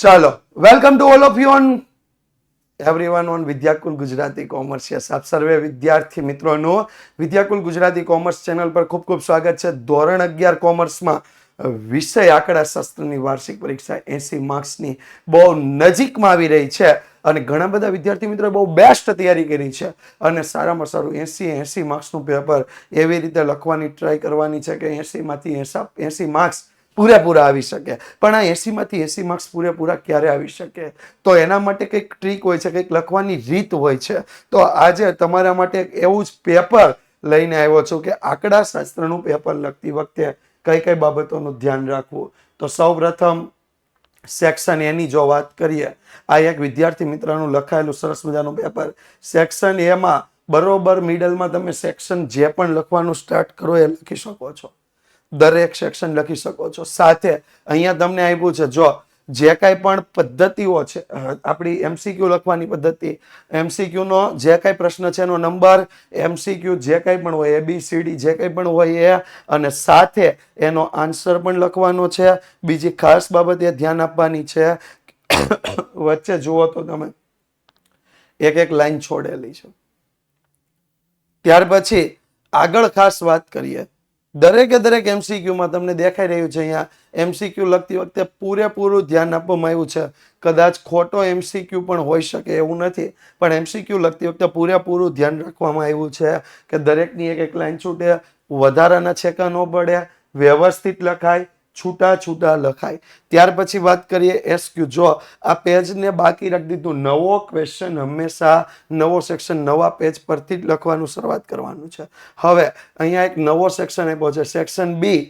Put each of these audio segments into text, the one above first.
ચાલો welcome to all of you on everyone on Vidyakul Gujarati commerce yes આપ સર્વે વિદ્યાર્થી મિત્રોનું વિદ્યાકુલ ગુજરાતી કોમર્સ ચેનલ પર ખૂબ ખૂબ સ્વાગત છે. ધોરણ અગિયાર કોમર્સમાં વિષય આંકડા શાસ્ત્રની વાર્ષિક પરીક્ષા એસી માર્ક્સની બહુ નજીકમાં આવી રહી છે અને ઘણા બધા વિદ્યાર્થી મિત્રોએ બહુ બેસ્ટ તૈયારી કરી છે અને સારામાં સારું એસી એસી માર્ક્સનું પેપર એવી રીતે લખવાની ટ્રાય કરવાની છે કે એસીમાંથી એસા એસી માર્ક્સ પૂરેપૂરા આવી શકે. પણ આ એસીમાંથી એસી માર્ક્સ પૂરેપૂરા ક્યારે આવી શકે? તો એના માટે કંઈક ટ્રીક હોય છે, કંઈક લખવાની રીત હોય છે. તો આજે તમારા માટે એવું જ પેપર લઈને આવ્યો છું કે આંકડા શાસ્ત્રનું પેપર લખતી વખતે કઈ કઈ બાબતોનું ધ્યાન રાખવું. તો સૌ પ્રથમ સેક્શન એની જો વાત કરીએ, આ એક વિદ્યાર્થી મિત્રનું લખાયેલું સરસ મજાનું પેપર સેક્શન એમાં બરોબર મિડલમાં તમે સેક્શન જે પણ લખવાનું સ્ટાર્ટ કરો એ લખી શકો છો. દરેક સેક્શન લખી શકો છો. સાથે અહીંયા તમને આપ્યું છે, જો જે કાંઈ પણ પદ્ધતિઓ છે આપણી એમસીક્યુ લખવાની પદ્ધતિ એમસીક્યુનો જે કાંઈ પ્રશ્ન છે એનો નંબર એમસીક્યુ જે કાંઈ પણ હોય એ બીસીડી જે કાંઈ પણ હોય એ, અને સાથે એનો આન્સર પણ લખવાનો છે. બીજી ખાસ બાબત એ ધ્યાન આપવાની છે, વચ્ચે જુઓ તો તમે, એક એક લાઈન છોડેલી છે. ત્યાર પછી આગળ ખાસ વાત કરીએ. દરેકે દરેક એમસીક્યુમાં તમને દેખાઈ રહ્યું છે અહીંયા. એમસીક્યુ લખતી વખતે પૂરેપૂરું ધ્યાન આપવામાં આવ્યું છે. કદાચ ખોટો એમસીક્યુ પણ હોઈ શકે એવું નથી, પણ એમસીક્યુ લખતી વખતે પૂરેપૂરું ધ્યાન રાખવામાં આવ્યું છે કે દરેકની એક એક લાઈન છૂટે, વધારાના છેકા ન પડે, વ્યવસ્થિત લખાય છૂટા છૂટા લખાય. ત્યાર પછી વાત કરીએ એસક્યુ જો આ પેજને બાકી રાખી દીધું, નવો ક્વેશ્ચન હંમેશા નવો સેક્શન નવા પેજ પરથી જ લખવાનું શરૂઆત કરવાનું છે. હવે અહીંયા એક નવો સેક્શન આપ્યો છે. સેક્શન બી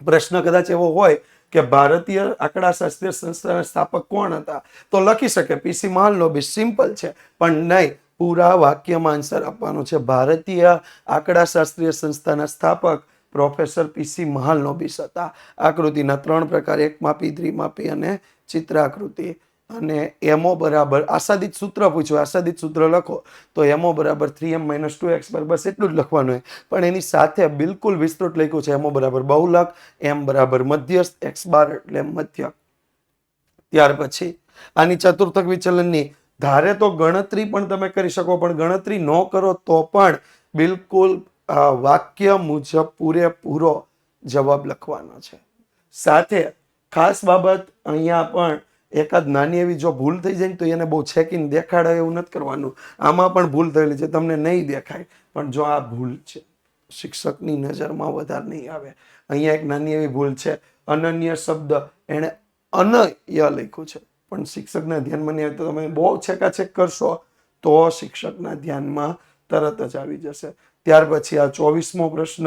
પ્રશ્ન કદાચ એવો હોય કે ભારતીય આંકડાશાસ્ત્રીય સંસ્થાના સ્થાપક કોણ હતા? તો લખી શકે પીસી મહાલનોબિસ સિમ્પલ છે, પણ નહીં, પૂરા વાક્યમાં આન્સર આપવાનો છે. ભારતીય આંકડાશાસ્ત્રીય સંસ્થાના સ્થાપક પ્રોફેસર પીસી મહાલનોબિસ હતા. આકૃતિના ત્રણ પ્રકાર, એક માપી દ્વિમાપી અને ચિત્રાકૃતિ. અને એમઓ બરાબર આસાદિત સૂત્ર પૂછ્યું આસાદિત સૂત્ર લખો. તો એમઓ બરાબર three M minus two X પર બસ એટલું જ લખવાનું હોય પણ એની સાથે બિલકુલ વિસ્તૃત લખ્યું છે એમઓ બરાબર બહુલક એમ બરાબર મધ્યસ્થ એક્સ બાર એટલે મધ્યક ત્યાર પછી, આની ચતુર્થક વિચલનની, ધારે તો ગણતરી પણ તમે કરી શકો, પણ ગણતરી ન કરો તો પણ બિલકુલ વાક્ય મુજબ પૂરેપૂરો જવાબ લખવાનો છે. સાથે ખાસ બાબત અહીંયા પણ એકાદ નાની એવી જો ભૂલ થઈ જાય ને તો એને બહુ છેકીને દેખાડે એવું નથી કરવાનું. આમાં પણ ભૂલ થયેલી છે, તમને નહીં દેખાય. પણ જો આ ભૂલ છે, શિક્ષકની નજરમાં વધારે નહીં આવે. અહીંયા એક નાની એવી ભૂલ છે, અનન્ય શબ્દ એણે અનય લખ્યું છે. પણ શિક્ષકના ધ્યાનમાં નહીં આવે તો તમે બહુ છેકાછેક કરશો તો શિક્ષકના ધ્યાનમાં તરત જ આવી જશે. ત્યાર પછી આ ચોવીસમો પ્રશ્ન,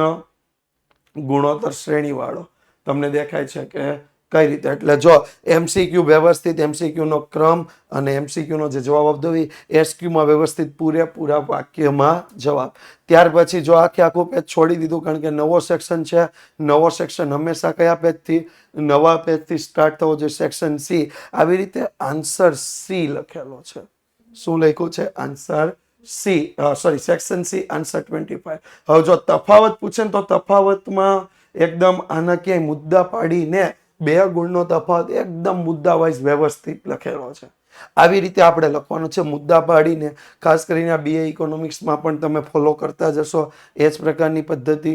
ગુણોત્તર શ્રેણીવાળો. તમને દેખાય છે કે કઈ રીતે? એટલે જો એમસીક્યુ વ્યવસ્થિત MCQ નો ક્રમ અને MCQ નો જે જવાબ આપતો હોય એસક્યુમાં વ્યવસ્થિત પૂરેપૂરા વાક્યમાં જવાબ. ત્યાર પછી જો આખે આખું પેજ છોડી દીધું, કારણ કે નવો સેક્શન છે, નવો સેક્શન હંમેશા કયા પેજથી નવા પેજથી સ્ટાર્ટ થવો જોઈએ સેક્શન સી આવી રીતે આન્સર સી લખેલો છે. શું લખ્યું છે? Answer C sorry section C answer twenty five હવે જો તફાવત પૂછે ને તો તફાવતમાં એકદમ આના ક્યાંય મુદ્દા પાડીને બે ગુણનો તફાવત એકદમ મુદ્દા વાઇઝ વ્યવસ્થિત લખેલો છે. આવી રીતે આપણે લખવાનું છે મુદ્દા પાડીને. ખાસ કરીને આ બીએ ઇકોનોમિક્સમાં પણ તમે ફોલો કરતા જશો એ જ પ્રકારની પદ્ધતિ.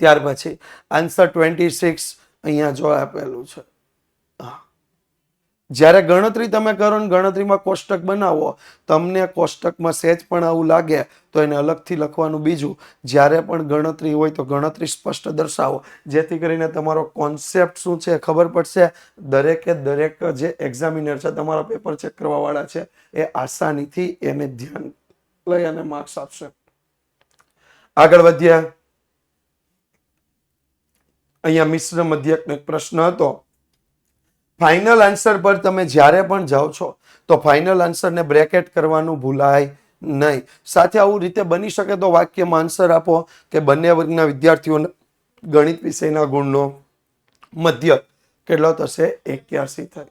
ત્યાર પછી આન્સર ટ્વેન્ટી સિક્સ અહીંયા જો આપેલું છે. હા. જ્યારે ગણતરી તમે કરો ને ગણતરીમાં કોષ્ટક બનાવો, તમને કોષ્ટકમાં સહેજ પણ આવું લાગે, તો એને અલગથી લખવાનું બીજું. જ્યારે પણ ગણતરી હોય તો ગણતરી સ્પષ્ટ દર્શાવો. જેથી કરીને તમારો કોન્સેપ્ટ શું છે ખબર પડશે. દરેકે દરેક જે એક્ઝામિનર છે, તમારા પેપર ચેક કરવાવાળા છે, એ આસાનીથી એને ધ્યાન લઈ અને માર્ક્સ આપશે. આગળ વધ્યા અહીંયા મિશ્ર મધ્યકનો એક પ્રશ્ન હતો. ફાઇનલ આન્સર પર તમે જ્યારે પણ જાઓ છો, તો ફાઇનલ આન્સરને બ્રેકેટ કરવાનું ભૂલાય નહીં. સાથે આવું રીતે બની શકે તો વાક્યમાં આન્સર આપો કે બંને વર્ગના વિદ્યાર્થીઓને ગણિત વિષયના ગુણનો મધ્ય કેટલો થશે? એક્યાસી થાય.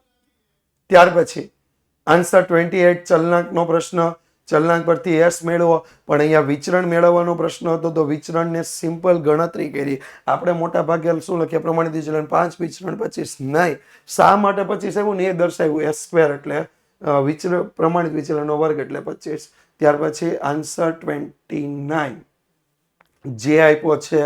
ત્યાર પછી આન્સર ટ્વેન્ટી એટ ચલનાંકનો પ્રશ્ન ચલનાંક પરથી એસ મેળવો. પણ અહીંયા વિચરણ મેળવવાનો પ્રશ્ન હતો તો વિચરણને સિમ્પલ ગણતરી કરી. આપણે મોટા ભાગે શું લખીએ? પ્રમાણિત વિચલન પાંચ, વિચરણ પચીસ. નહીં. શા માટે પચીસ આવ્યું ને એ દર્શાવ્યું. એસ સ્ક્વેર એટલે વિચર વિચરણ પ્રમાણિત વિચલનનો વર્ગ એટલે પચીસ. ત્યાર પછી આન્સર ટ્વેન્ટી નાઇન જે આપ્યો છે,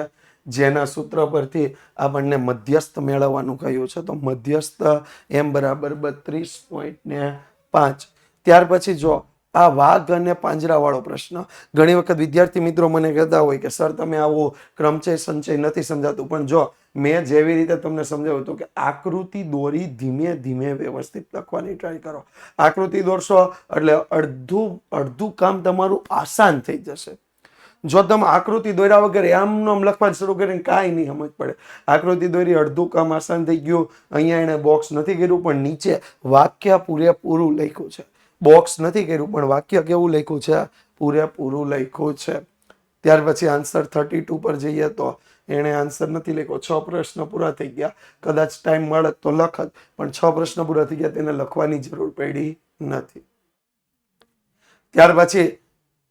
જેના સૂત્ર પરથી આપણને મધ્યસ્થ મેળવવાનું કહ્યું છે. તો મધ્યસ્થ એમ બરાબર બત્રીસ પોઈન્ટ ને પાંચ. ત્યાર પછી જો આ વાઘ અને પાંજરાવાળો પ્રશ્ન. ઘણી વખત વિદ્યાર્થી મિત્રો મને કહેતા હોય કે, સર, તમે આવો ક્રમચય સંચય નથી સમજાતું. પણ જો મેં જેવી રીતે તમને સમજાવ્યું હતું કે આકૃતિ દોરી ધીમે ધીમે વ્યવસ્થિત લખવાની ટ્રાય કરો. આકૃતિ દોરશો એટલે અડધું અડધું કામ તમારું આસાન થઈ જશે. જો તમે આકૃતિ દોર્યા વગર આમ આમ લખવાનું શરૂ કરીને કાંઈ નહીં સમજ પડે. આકૃતિ દોરી અડધું કામ આસાન થઈ ગયું. અહીંયા એણે બોક્સ નથી કર્યું, પણ નીચે વાક્ય પૂરેપૂરું લખ્યું છે. બોક્સ નથી કર્યું, પણ વાક્ય કેવું લખ્યું છે? પૂરેપૂરું લખ્યું છે. ત્યાર પછી આન્સર થર્ટી ટુ પર જઈએ તો એણે આન્સર નથી લખ્યો. છ પ્રશ્ન પૂરા થઈ ગયા. કદાચ ટાઈમ મળત તો લખત પણ છ પ્રશ્ન પૂરા થઈ ગયા તેને લખવાની જરૂર પડી નથી. ત્યાર પછી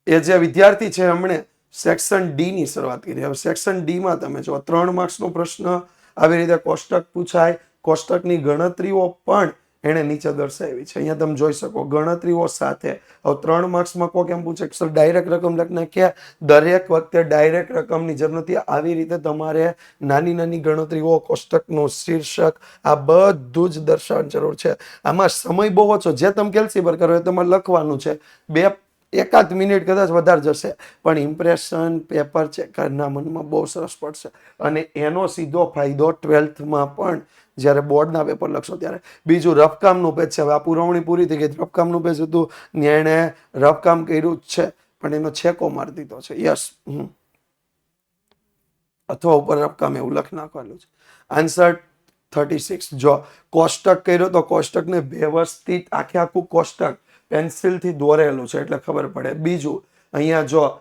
એ જે વિદ્યાર્થી છે, એમણે સેક્શન ડી ની શરૂઆત કરી. હવે સેક્શન ડી માં તમે જો ત્રણ માર્ક્સનો પ્રશ્ન આવી રીતે કોષ્ટક પૂછાય. કોષ્ટકની ગણતરીઓ પણ એણે નીચે દર્શાવી છે. અહીંયા તમે જોઈ શકો, ગણતરીઓ સાથે, હવે ત્રણ માર્ક્સમાં કોઈ કેમ પૂછે કે, સર ડાયરેક્ટ રકમ લખને કે દરેક વખતે ડાયરેક્ટ રકમની જરૂર નથી. આવી રીતે તમારે નાની નાની ગણતરીઓ, કોષ્ટકનું શીર્ષક, આ બધું જ દર્શાવવાની જરૂર છે. આમાં સમય બહુ ઓછો. જે તમે કેલ્સીબર કરો એ તમારે લખવાનું છે. બે એકાદ મિનિટ કદાચ વધારે જશે, પણ ઇમ્પ્રેશન પેપર ચેકરના મનમાં બહુ સરસ પડશે. અને એનો સીધો ફાયદો ટ્વેલ્થમાં પણ જ્યારે બોર્ડના પેપર લખશો ત્યારે. બીજું રફકામનું પેજ છે. હવે આ પુરવણી પૂરી થઈ ગઈ રફકામનું પેજ હતું. એણે રફકામ કર્યું જ છે, પણ એનો છેકો મારી દીધો છે. Yes hmm. અથવા ઉપર રફકામ એવું લખી નાખવાનું છે. આન્સર થર્ટી સિક્સ જો કોષ્ટક કર્યો તો કોષ્ટકને વ્યવસ્થિત આખે આખું કોષ્ટક પેન્સિલથી દોરેલું છે, એટલે ખબર પડે. બીજું, અહીંયા જો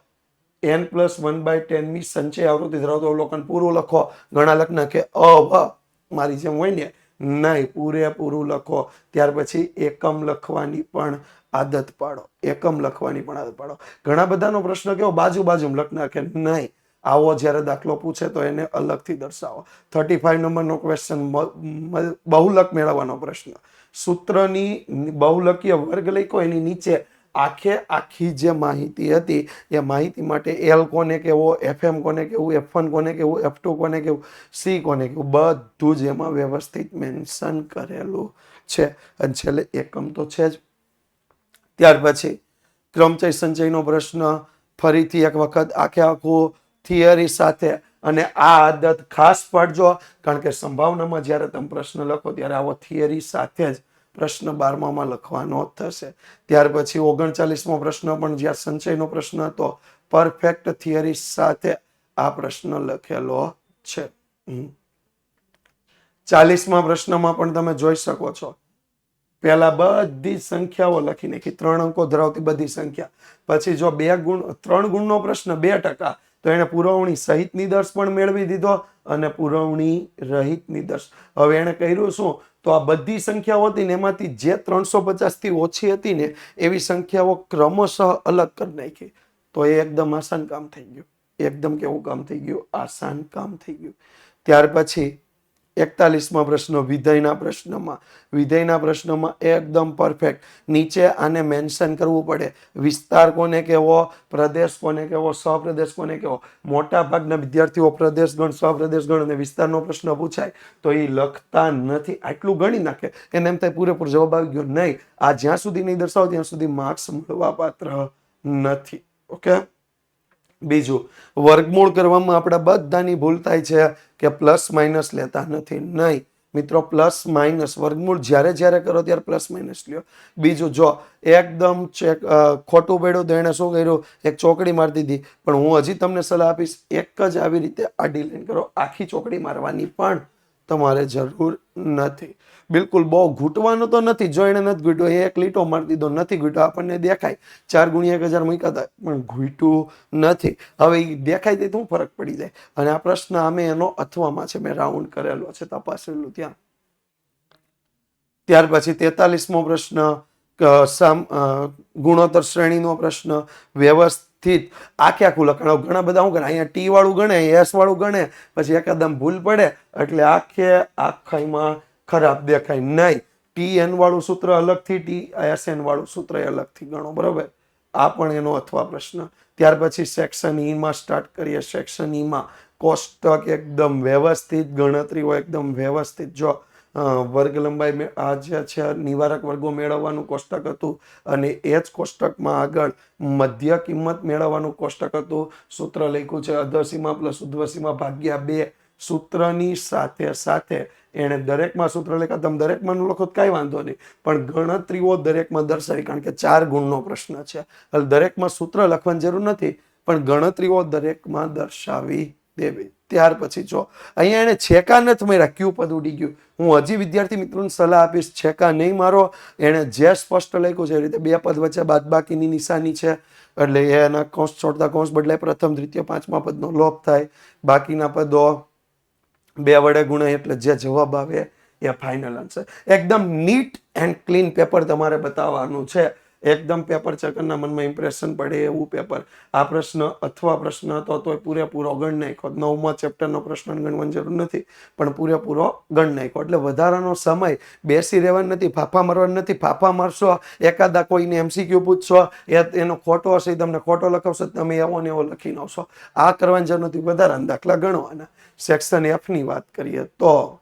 એન પ્લસ વન બાય ટેનની સંચય આવૃત્તિ ધરાવતો અવલોકન પૂરું લખો. ઘણા લખના કે અ મારી જેમ હોય ને, નહીં, પૂરેપૂરું લખો. ત્યાર પછી એકમ લખવાની પણ આદત પાડો. એકમ લખવાની પણ આદત પાડો. ઘણા બધાનો પ્રશ્ન કેવો? બાજુ બાજુ લખ કે નહીં. આવો જ્યારે દાખલો પૂછે તો એને અલગથી દર્શાવો. થર્ટી ફાઈવ નંબરનો ક્વેશ્ચન બહુલક મેળવવાનો પ્રશ્ન. સૂત્રની બહુલકીય વર્ગ લખ્યો એની નીચે આખે આખી જે માહિતી હતી, એ માહિતી માટે એલ કોને કેવો એફએમ કોને કેવું એફ વન કોને કેવું એફ ટુ કોને કેવું સી કોને કેવું બધું જ એમાં વ્યવસ્થિત મેન્શન કરેલું છે. અને છેલ્લે એકમ તો છે જ. ત્યાર પછી ક્રમચય સંચયનો પ્રશ્ન. ફરીથી એક વખત આખે આખું થિયરી સાથે અને આ આદત ખાસ પાડજો. કારણ કે સંભાવનામાં જ્યારે તમે પ્રશ્ન લખો ત્યારે આવો થિયરી સાથે જ પ્રશ્ન બારમામાં લખવાનો થશે. ત્યાર પછી ઓગણચાલીસમો પ્રશ્ન પણ જ્યાં સંચયનો પ્રશ્ન હતો પરફેક્ટ થિયરી સાથે આ પ્રશ્ન લખેલો છે. ચાલીસમા પ્રશ્નમાં પણ તમે જોઈ શકો છો. પહેલા બધી સંખ્યાઓ લખી નાખી, ત્રણ અંકો ધરાવતી બધી સંખ્યા. પછી જો બે ગુણ, ત્રણ ગુણનો પ્રશ્ન, બે ટકા તો એણે પુરવણી સહિત નિદર્શ પણ મેળવી દીધો અને પુરવણી રહિત નિદર્શ હવે એણે કર્યું શું? તો આ બધી સંખ્યાઓ હતી ને એમાંથી જે ત્રણસો પચાસથી ઓછી હતી ને એવી સંખ્યાઓ ક્રમશઃ અલગ કરી નાખી. તો એ એકદમ આસાન કામ થઈ ગયું. એકદમ કેવું કામ થઈ ગયું? આસાન કામ થઈ ગયું. ત્યાર પછી એકતાલીસમાં પ્રશ્ન, વિધેયના પ્રશ્નમાં. વિધેયના પ્રશ્નમાં એકદમ પરફેક્ટ નીચે આને મેન્શન કરવું પડે. વિસ્તાર કોને કહેવો? પ્રદેશ કોને કહેવો? સ્વપ્રદેશ કોને કહેવો? મોટા ભાગના વિદ્યાર્થીઓ પ્રદેશ ગણ સ્વપ્રદેશ ગણ અને વિસ્તારનો પ્રશ્ન પૂછાય. તો એ લખતા નથી. આટલું ગણી નાખે. એને એમ થાય પૂરેપૂરો જવાબ આવી ગયો. નહીં. આ જ્યાં સુધી નહીં દર્શાવો, ત્યાં સુધી માર્ક્સ મળવા પાત્ર નથી. ઓકે બીજું, વર્ગમૂળ કરવામાં આપણે બધાની ભૂલ થાય છે કે પ્લસ માઇનસ લેતા નથી. નહીં. મિત્રો, પ્લસ માઇનસ વર્ગમૂળ જ્યારે જ્યારે કરો ત્યારે પ્લસ માઇનસ લ્યો. બીજું, જો એકદમ ચેક ખોટું પડ્યું તો એણે શું કર્યું? એક ચોકડી મારી દીધી. પણ હું હજી તમને સલાહ આપીશ, એક જ આવી રીતે આડી લાઈન કરો. આખી ચોકડી મારવાની પણ તમારે જરૂર નથી. બિલકુલ બહુ ઘૂંટવાનું તો નથી. જો એને નથી ઘૂંટ્યો, એ એક લીટો મારી દીધો, નથી ઘૂંટ્યો, આપણને દેખાય. ચાર ગુણ્યા એક હજાર મૂક્યા હતા, પણ ઘૂંટ્યું નથી. હવે એ દેખાય તે શું ફરક પડી જાય. અને આ પ્રશ્ન અમે એનો અથવામાં છે, મેં રાઉન્ડ કરેલો છે, તપાસેલું ત્યાં. ત્યાર પછી તેતાલીસમો પ્રશ્ન ગુણોત્તર શ્રેણીનો પ્રશ્ન, વ્યવસ્થિત આખે આખું લખાણ ઘણા બધા શું ગણે? અહીંયા ટી વાળું ગણે એસ વાળું ગણે, પછી એકદમ ભૂલ પડે, એટલે આખે આખાઈમાં ખરાબ દેખાય નહીં. ટી એન વાળું સૂત્ર અલગથી ટી એસ એન વાળું સૂત્ર અલગથી ગણો, બરોબર? આ પણ એનો અથવા પ્રશ્ન. ત્યાર પછી સેક્શન ઈમાં સ્ટાર્ટ કરીએ. સેક્શન ઈમાં કોષ્ટક એકદમ વ્યવસ્થિત, ગણતરીઓ એકદમ વ્યવસ્થિત. જો વર્ગ લંબાઈ મે- આ જે છે નિવારક વર્ગો મેળવવાનું કોષ્ટક હતું અને એ જ કોષ્ટકમાં આગળ મધ્ય કિંમત મેળવવાનું કોષ્ટક હતું. સૂત્ર લખ્યું છે, અધસીમા પ્લસ ઉધ્વસીમા ભાગ્યા બે. સૂત્રની સાથે સાથે એણે દરેકમાં સૂત્ર લખ્યા. તમે દરેકમાં લખો કાંઈ વાંધો નહીં. પણ ગણતરીઓ દરેકમાં દર્શાવી કારણ કે ચાર ગુણનો પ્રશ્ન છે. એટલે દરેકમાં સૂત્ર લખવાની જરૂર નથી, પણ ગણતરીઓ દરેકમાં દર્શાવી દેવી. ત્યાર પછી જો, અહીંયા એને છેકા નથી માર્યા, ક્યુ પદ ઉડી ગયું. હું હજી વિદ્યાર્થી મિત્રોને સલાહ આપીશ, છેકા નહીં મારો. એણે જે સ્પષ્ટ લખ્યું છે એ રીતે બે પદ વચ્ચે બાદબાકીની નિશાની છે. એટલે એના કૌંસ છોડતા કૌંસ બદલાય. પ્રથમ, દ્વિતીય, પાંચમા પદનો લોપ થાય. બાકીના પદો બે વડે ગુણાય એટલે જે જવાબ આવે એ ફાઇનલ આન્સર એકદમ નીટ એન્ડ ક્લીન પેપર તમારે બતાવવાનું છે. એકદમ પેપર ચકરના મનમાં ઇમ્પ્રેશન પડે એવું પેપર. આ પ્રશ્ન અથવા પ્રશ્ન હતો, તોય પૂરેપૂરો ગણ નાખ્યો. નવમા ચેપ્ટરનો પ્રશ્ન ગણવાની જરૂર નથી, પણ પૂરેપૂરો ગણ નાખ્યો. એટલે વધારાનો સમય બેસી રહેવાનો નથી, ફાફા મારવાનો નથી. ફાફા મારશો, એકાદા કોઈને એમસીક્યુ પૂછશો, એ એનો ખોટો હશે તમને ખોટો લખાવશો તમે એવો ને એવો લખીને આવશો. આ કરવાની જરૂર નથી, વધારાના દાખલા ગણવાના. સેક્શન એફની વાત કરીએ તો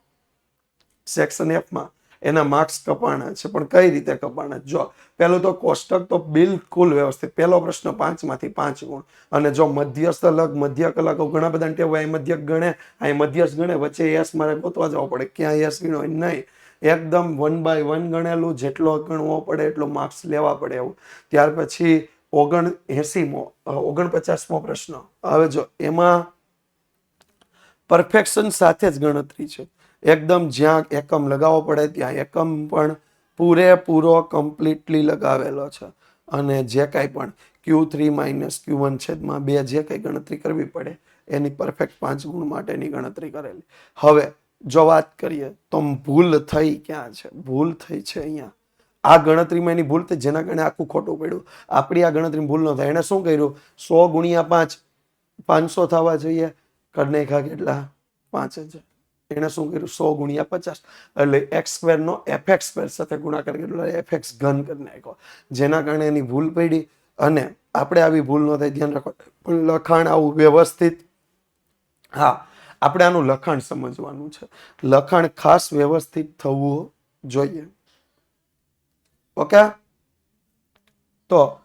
સેક્શન એફમાં એના માર્ક્સ કપાણા છે, પણ કઈ રીતે કપાણા? જો પહેલું તો કોષ્ટક તો બિલકુલ વ્યવસ્થિત. પહેલો પ્રશ્ન પાંચમાંથી પાંચ ગુણ. અને જો મધ્યસ્થ અલગ મધ્યક અલગ ઘણા બધા ટેવ અહીં મધ્યક ગણે અહીં મધ્યસ્થ ગણે, વચ્ચે યસ મારે ગોતવા જવો પડે. ક્યાં યસ ગણો નહીં. એકદમ વન બાય વન ગણેલું, જેટલો ગણવો પડે એટલો માર્ક્સ લેવા પડે એવું. ત્યાર પછી ઓગણ એસીમો ઓગણપચાસમો પ્રશ્ન. હવે જો, એમાં પરફેક્શન સાથે જ ગણતરી છે. એકદમ જ્યાં એકમ લગાવવો પડે ત્યાં એકમ પણ પૂરેપૂરો કમ્પ્લીટલી લગાવેલો છે. અને જે કાંઈ પણ Q three minus Q one છેદમાં બે જે કંઈ ગણતરી કરવી પડે, એની પરફેક્ટ પાંચ ગુણ માટેની ગણતરી કરેલી. હવે, જો વાત કરીએ, તો ભૂલ થઈ ક્યાં છે? ભૂલ થઈ છે અહીંયા. આ ગણતરીમાં એની ભૂલ થઈ, જેના કારણે આખું ખોટું પડ્યું. આપણી આ ગણતરી ભૂલ ન થાય. એણે શું કર્યું? સો ગુણ્યા પાંચ, પાંચસો થવા જોઈએ. કરી કેટલા? પાંચ હજાર. એણે શું કર્યું? સો ગુણ્યા પચાસ. એટલે એક્સ સ્ક્વેરનો એફ એક્સ સ્ક્વેર સાથે ગુણાકાર કર્યો. એફ એક્સ ઘન કરી નાખ્યો. જેના કારણે એની ભૂલ પડી. અને આપણે આવી ભૂલ ન થાય. ધ્યાન રાખો. પણ લખાણ આવું વ્યવસ્થિત. હા, આપણે આનું લખાણ સમજવાનું છે. લખાણ ખાસ વ્યવસ્થિત થવું જોઈએ. ઓકે? તો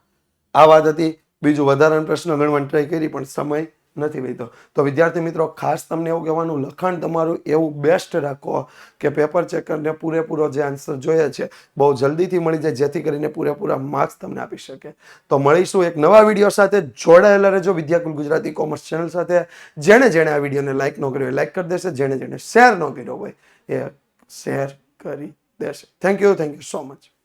આ વાત હતી. બીજું વધારાનો પ્રશ્ન ગણવાની ટ્રાય કરી, પણ સમય નથી વહીતો. તો વિદ્યાર્થી મિત્રો, ખાસ તમને એવું કહેવાનું, લખાણ તમારું એવું બેસ્ટ રાખો કે પેપર ચેકરને પૂરેપૂરો જે આન્સર જોઈએ છે, બહુ જલ્દીથી મળી જાય, જેથી કરીને પૂરેપૂરા માર્ક્સ તમને આપી શકે. તો મળીશું એક નવા વીડિયો સાથે. જોડાયેલા રહેજો વિદ્યાકુલ ગુજરાતી કોમર્સ ચેનલ સાથે. જેણે જેણે આ વિડીયોને લાઇક ન કર્યો લાઇક કરી દેશે. જેણે જેણે શેર ન કર્યો હોય, એ શેર કરી દેશે. Thank you thank you so much